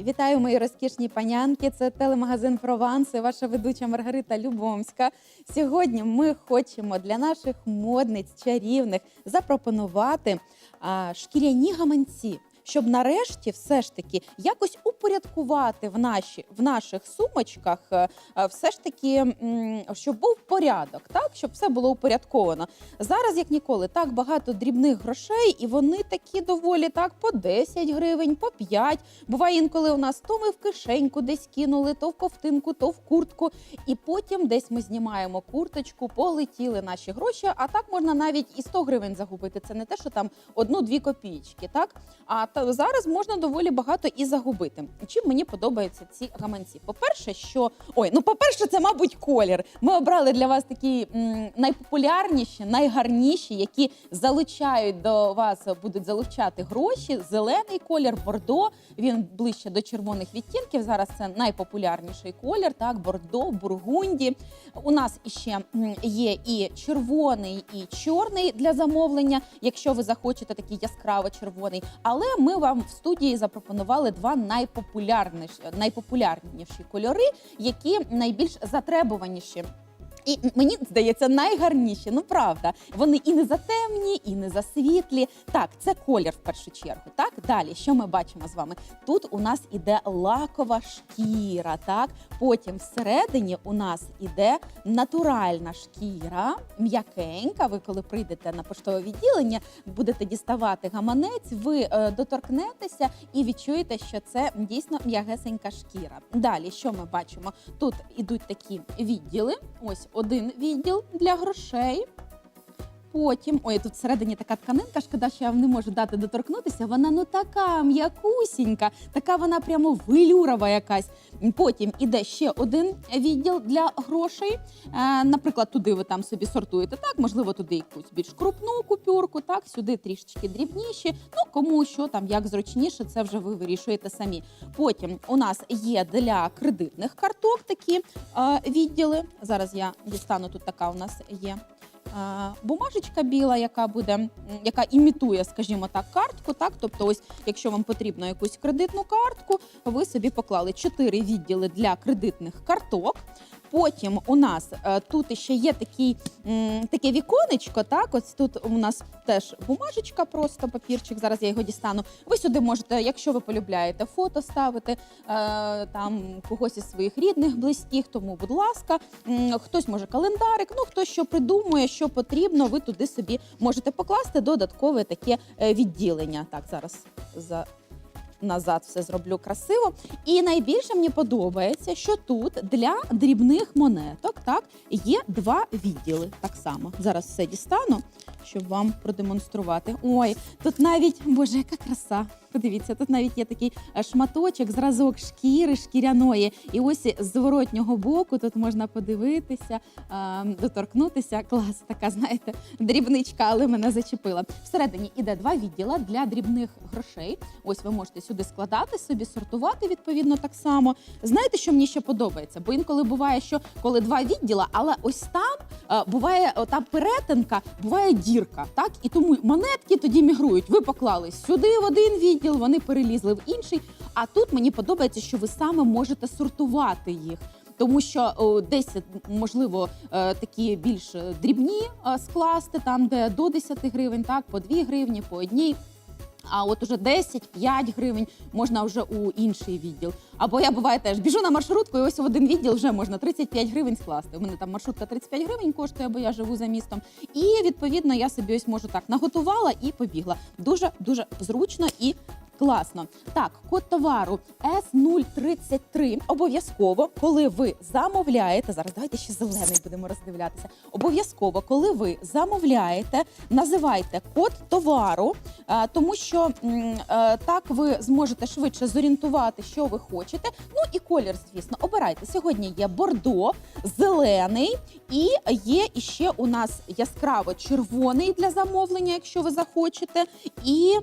Вітаю, мої розкішні панянки. Це телемагазин Прованс і ваша ведуча Маргарита Любомська. Сьогодні ми хочемо для наших модниць чарівних запропонувати а, шкіряні гаманці. Щоб нарешті все ж таки якось упорядкувати в наші в наших сумочках, е, е, все ж таки, щоб був порядок, так щоб все було упорядковано. Зараз, як ніколи, так багато дрібних грошей, і вони такі доволі так по 10 гривень, по 5. Буває інколи у нас то ми в кишеньку десь кинули, то в ковтинку, то в куртку. І потім десь ми знімаємо курточку, полетіли наші гроші. А так можна навіть і 100 гривень загубити. Це не те, що там одну-дві копійки, так? А зараз можна доволі багато і загубити. Чим мені подобаються ці гаманці? По-перше, що ой, ну по-перше, це мабуть колір. Ми обрали для вас такі м, найпопулярніші, найгарніші, які залучають до вас, будуть залучати гроші. Зелений колір, бордо. Він ближче до червоних відтінків. Зараз це найпопулярніший колір. Так, бордо, бургунді. У нас іще є і червоний, і чорний для замовлення, якщо ви захочете такий яскраво червоний. Але ми вам в студії запропонували два найпопулярніші, найпопулярніші кольори, які найбільш затребуваніші. І мені здається, найгарніші. Ну правда, вони і не затемні, і не засвітлі. Так, це колір в першу чергу. Так, далі, що ми бачимо з вами? Тут у нас іде лакова шкіра. Так, потім всередині у нас іде натуральна шкіра, м'якенька. Ви коли прийдете на поштове відділення, будете діставати гаманець, ви е, доторкнетеся і відчуєте, що це дійсно м'ягесенька шкіра. Далі, що ми бачимо? Тут ідуть такі відділи. Ось один відділ для грошей. Потім, ой, тут всередині така тканинка, шкода, що я не можу дати доторкнутися. Вона ну така м'якусінька, така вона прямо велюрова якась. Потім іде ще один відділ для грошей. Е, наприклад, туди ви там собі сортуєте. Так, можливо, туди якусь більш крупну купюрку, так, сюди трішечки дрібніші. Ну, кому що там як зручніше, це вже ви вирішуєте самі. Потім у нас є для кредитних карток такі е, відділи. Зараз я дістану тут така у нас є бумажечка біла, яка буде, яка імітує, скажімо так, картку. Так, тобто, ось, якщо вам потрібно якусь кредитну картку, ви собі поклали чотири відділи для кредитних карток. Потім у нас е, тут ще є такий, м, таке віконечко. Так, ось тут у нас теж бумажечка, просто папірчик. Зараз я його дістану. Ви сюди можете, якщо ви полюбляєте, фото ставити е, там когось із своїх рідних, близьких. Тому, будь ласка, М, хтось може календарик, ну хтось що придумує, що потрібно, ви туди собі можете покласти додаткове таке е, відділення. Так, зараз за. Назад все зроблю красиво. І найбільше мені подобається, що тут для дрібних монеток так є два відділи. Так само зараз все дістану, щоб вам продемонструвати. Ой, тут навіть боже, яка краса! Подивіться, тут навіть є такий е, шматочок, зразок шкіри шкіряної. І ось з зворотнього боку тут можна подивитися, е, доторкнутися. Клас, така, знаєте, дрібничка, але мене зачепила. Всередині іде два відділа для дрібних грошей. Ось ви можете сюди складати собі, сортувати відповідно так само. Знаєте, що мені ще подобається? Бо інколи буває, що коли два відділа, але ось там е, буває та перетинка, буває дірка. Так і тому монетки тоді мігрують. Ви поклали сюди в один відділ, вони перелізли в інший. А тут мені подобається, що ви саме можете сортувати їх. Тому що о, десь можливо е, такі більш е, дрібні е, скласти, там де до 10 гривень, так по 2 гривні, по одній. А от уже 10-5 гривень можна вже у інший відділ. Або я буває теж біжу на маршрутку, і ось в один відділ вже можна 35 гривень скласти. У мене там маршрутка 35 гривень коштує, бо я живу за містом. І відповідно я собі ось можу так наготувала і побігла. Дуже дуже зручно і. Класно. Так, код товару S033 обов'язково, коли ви замовляєте. Зараз давайте ще зелений будемо роздивлятися. Обов'язково, коли ви замовляєте, називайте код товару, е, тому що е, так ви зможете швидше зорієнтувати, що ви хочете. Ну і колір, звісно, обирайте. Сьогодні є бордо, зелений і є іще у нас яскраво червоний для замовлення, якщо ви захочете, і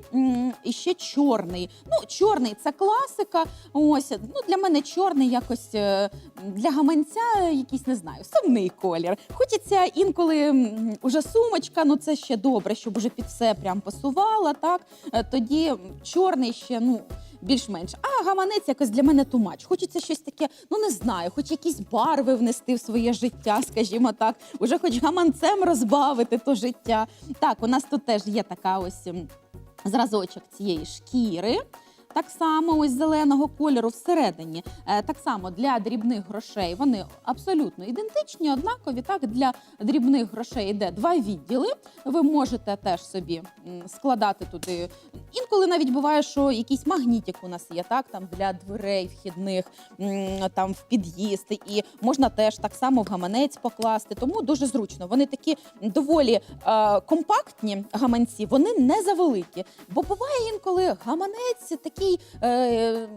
ще чорний. Ну, чорний це класика. Ось ну для мене чорний якось е, для гаманця, якийсь не знаю, сумний колір. Хочеться інколи уже сумочка, ну це ще добре, щоб уже під все прям пасувала. Так Е, тоді чорний ще ну. більш-менш. А гаманець якось для мене тумач. Хочеться щось таке, ну не знаю, хоч якісь барви внести в своє життя, скажімо так, уже хоч гаманцем розбавити то життя. Так, у нас тут теж є така ось зразочок цієї шкіри. Так само ось зеленого кольору всередині. Е, так само для дрібних грошей вони абсолютно ідентичні, однакові. Так, для дрібних грошей йде два відділи. Ви можете теж собі складати туди. Інколи навіть буває, що якийсь магнітик у нас є, так там для дверей вхідних, там в під'їзд, і можна теж так само в гаманець покласти. Тому дуже зручно. Вони такі доволі е, компактні гаманці, вони не завеликі. Бо буває інколи гаманець такий. Е,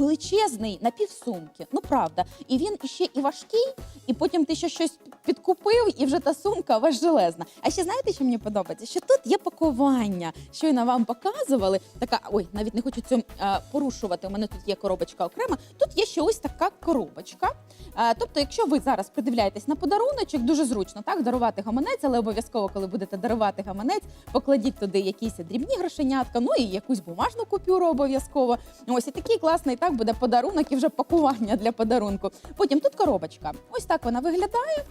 Величезний на півсумки, ну правда, і він іще і важкий, і потім ти ще щось підкупив, і вже та сумка важелезна. А ще знаєте, що мені подобається? Що тут є пакування. Щойно вам показували. Така ой, навіть не хочу цю е, порушувати. У мене тут є коробочка окрема. Тут є ще ось така коробочка. Е, тобто, якщо ви зараз придивляєтесь на подаруночок, дуже зручно так дарувати гаманець, але обов'язково, коли будете дарувати гаманець, покладіть туди якісь дрібні грошенятка, ну і якусь бумажну купюру обов'язково. Ось і такий класний так буде подарунок і вже пакування для подарунку. Потім тут коробочка. Ось так вона виглядає.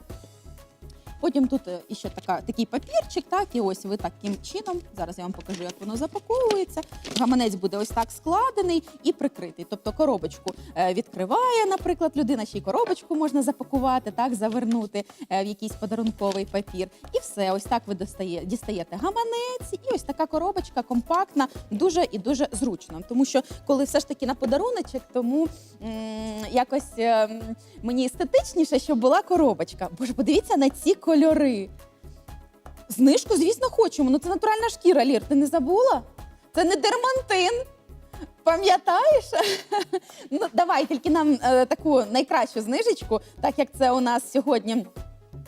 Потім тут е, іще така, такий папірчик, так, і ось ви таким чином. Зараз я вам покажу, як воно запаковується. Гаманець буде ось так складений і прикритий. Тобто коробочку е, відкриває, наприклад, людина, ще й коробочку можна запакувати, так, завернути е, в якийсь подарунковий папір. І все, ось так ви достає, дістаєте гаманець, і ось така коробочка компактна, дуже і дуже зручно. Тому що коли все ж таки на подаруночок, тому якось е, м, мені естетичніше, щоб була коробочка. Боже, подивіться на ці кольори. Знижку, звісно, хочемо. Ну це натуральна шкіра, Лір. Ти не забула? Це не дермантин. Пам'ятаєш? ну давай тільки нам е, таку найкращу знижечку, так як це у нас сьогодні.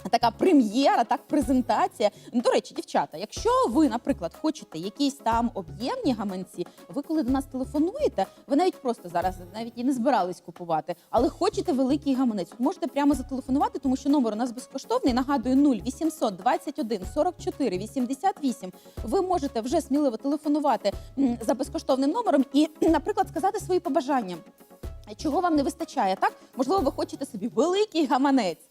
Така прем'єра, так презентація. Ну, До речі, дівчата, якщо ви, наприклад, хочете якісь там об'ємні гаманці, ви коли до нас телефонуєте, ви навіть просто зараз навіть і не збирались купувати, але хочете великий гаманець, можете прямо зателефонувати, тому що номер у нас безкоштовний. Нагадую 0800 21 44 88. Ви можете вже сміливо телефонувати за безкоштовним номером і, наприклад, сказати свої побажання. Чого вам не вистачає, так? Можливо, ви хочете собі великий гаманець.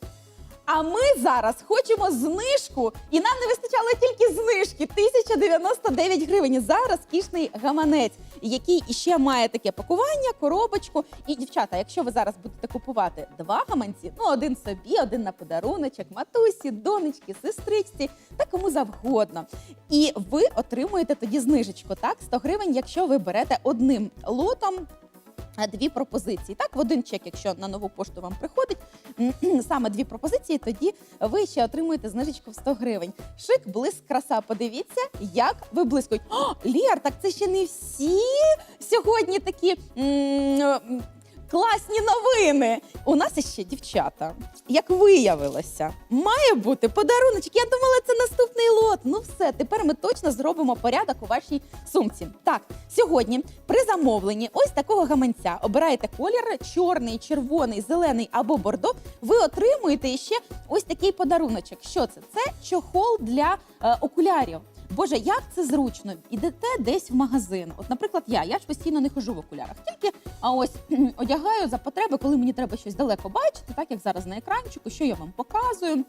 А ми зараз хочемо знижку, і нам не вистачало тільки знижки 1099 гривень за розкішний гаманець, який іще має таке пакування, коробочку. І дівчата, якщо ви зараз будете купувати два гаманці, ну один собі, один на подаруночок, матусі, донечки, сестричці та кому завгодно. І ви отримуєте тоді знижечку, так 100 гривень, якщо ви берете одним лотом. Дві пропозиції. Так, в один чек, якщо на нову пошту вам приходить саме дві пропозиції, тоді ви ще отримуєте знижечку в 100 гривень. Шик, блиск, краса. Подивіться, як виблискують. О, Лєр, так це ще не всі сьогодні такі. м, Класні новини! У нас іще дівчата, як виявилося, має бути подаруночок. Я думала, це наступний лот. Ну все, тепер ми точно зробимо порядок у вашій сумці. Так, сьогодні при замовленні ось такого гаманця обираєте колір чорний, червоний, зелений або бордо. Ви отримуєте ще ось такий подаруночок. Що це? Це чохол для е, окулярів. Боже, як це зручно. Ідете десь в магазин. От, наприклад, я, я ж постійно не хожу в окулярах, тільки а ось одягаю за потреби, коли мені треба щось далеко бачити, так як зараз на екранчику, що я вам показую.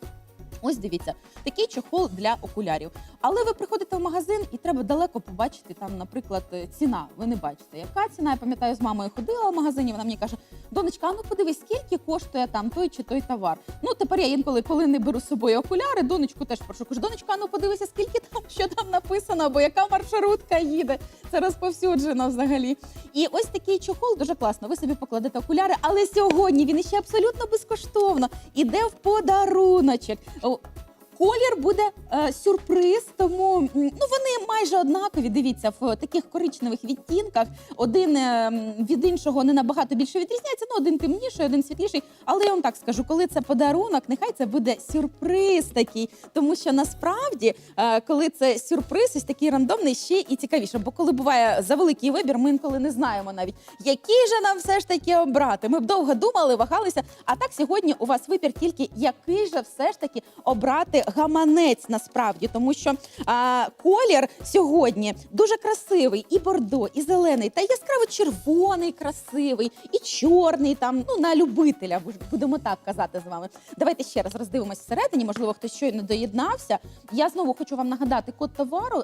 Ось дивіться, такий чохол для окулярів. Але ви приходите в магазин і треба далеко побачити там, наприклад, е, ціна. Ви не бачите, яка ціна. Я пам'ятаю, з мамою ходила в магазині. Вона мені каже: донечка, а ну подивись, скільки коштує там той чи той товар. Ну тепер я інколи, коли не беру з собою окуляри, донечку теж прошу. Кажу, донечка, а ну подивися, скільки там, що там написано, або яка маршрутка їде. Це розповсюджено взагалі. І ось такий чохол дуже класно. Ви собі покладете окуляри, але сьогодні він іще абсолютно безкоштовно іде в подаруночок. О, Колір буде е, сюрприз, тому ну вони майже однакові. Дивіться, в таких коричневих відтінках. Один е, від іншого не набагато більше відрізняється. Ну один темніший, один світліший. Але я вам так скажу, коли це подарунок, нехай це буде сюрприз такий. Тому що насправді, е, коли це сюрприз, ось такий рандомний, ще і цікавіше. Бо коли буває за великий вибір, ми інколи не знаємо навіть, який же нам все ж таки обрати. Ми б довго думали, вагалися. А так сьогодні у вас вибір тільки який же все ж таки обрати гаманець насправді, тому що а, колір сьогодні дуже красивий, і бордо, і зелений, та яскраво червоний, красивий, і чорний. Там ну на любителя будемо так казати з вами. Давайте ще раз роздивимось всередині. Можливо, хтось щойно доєднався. Я знову хочу вам нагадати код товару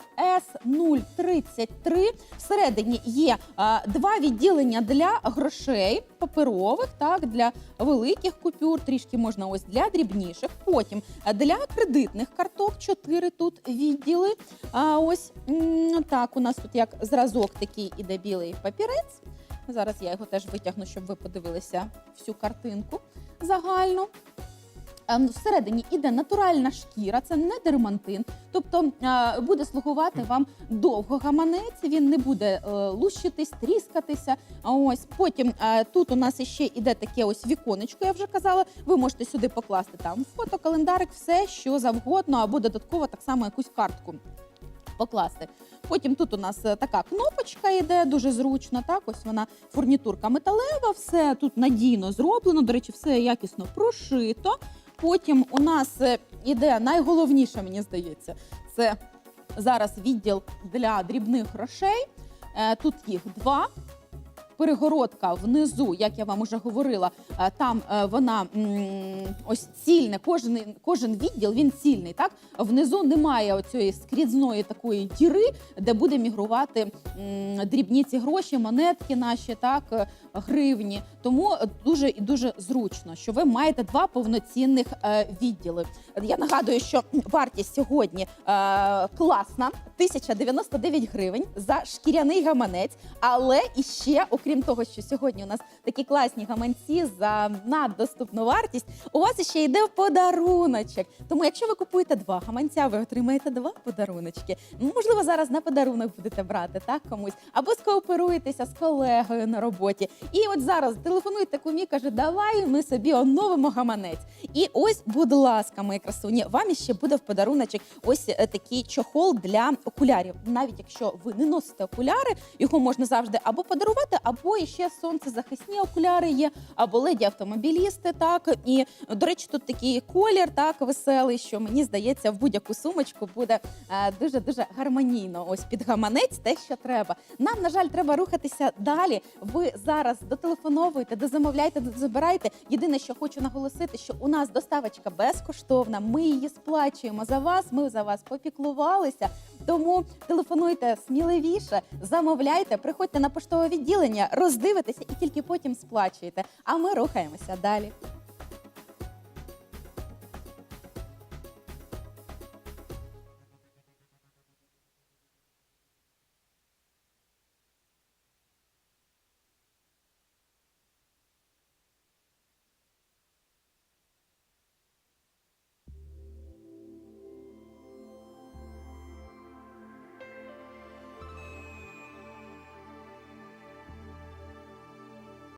S033. Всередині є а, два відділення для грошей паперових, так для великих купюр, трішки можна ось для дрібніших. Потім для кредитних карток чотири тут відділи. А ось так, у нас тут як зразок такий іде білий папірець. Зараз я його теж витягну, щоб ви подивилися всю картинку загальну. Ем, Всередині іде натуральна шкіра, це не дермантин, тобто е, буде слугувати вам довго гаманець, він не буде е, лущитись, тріскатися. А ось потім е, тут у нас ще іде таке ось віконечко, я вже казала. Ви можете сюди покласти там фото, календарик, все що завгодно, або додатково так само якусь картку покласти. Потім тут у нас е, така кнопочка йде, дуже зручно. Так, ось вона фурнітурка металева, все тут надійно зроблено. До речі, все якісно прошито. Потім у нас е, іде найголовніше, мені здається, це зараз відділ для дрібних грошей. Е, Тут їх два. Перегородка внизу, як я вам уже говорила, е, там е, вона ось цільне. Кожен, кожен відділ він цільний. Так внизу немає оцієї скрізної такої діри, де буде мігрувати дрібні ці гроші, монетки наші, так е, гривні. Тому дуже і дуже зручно, що ви маєте два повноцінних відділи. Я нагадую, що вартість сьогодні класна 1099 гривень за шкіряний гаманець. Але іще, окрім того, що сьогодні у нас такі класні гаманці за наддоступну вартість, у вас іще йде подаруночок. Тому, якщо ви купуєте два гаманця, ви отримаєте два подаруночки. Можливо, зараз на подарунок будете брати так комусь, або скооперуєтеся з колегою на роботі. І от зараз телефонуйте кумі, каже, давай ми собі оновимо гаманець. І ось, будь ласка, мої красуні, вам іще буде в подаруночок ось е, такий чохол для окулярів. Навіть якщо ви не носите окуляри, його можна завжди або подарувати, або іще сонцезахисні окуляри є, або леді автомобілісти. Так і до речі, тут такий колір, так веселий, що мені здається, в будь-яку сумочку буде дуже дуже гармонійно. Ось під гаманець, те, що треба. Нам на жаль, треба рухатися далі. Ви зараз дотелефоновуєте, дозамовляйте, дозабирайте. Єдине, що хочу наголосити, що у нас доставочка безкоштовна. Ми її сплачуємо за вас. Ми за вас попіклувалися. Тому телефонуйте сміливіше, замовляйте, приходьте на поштове відділення, роздивитеся і тільки потім сплачуєте. А ми рухаємося далі.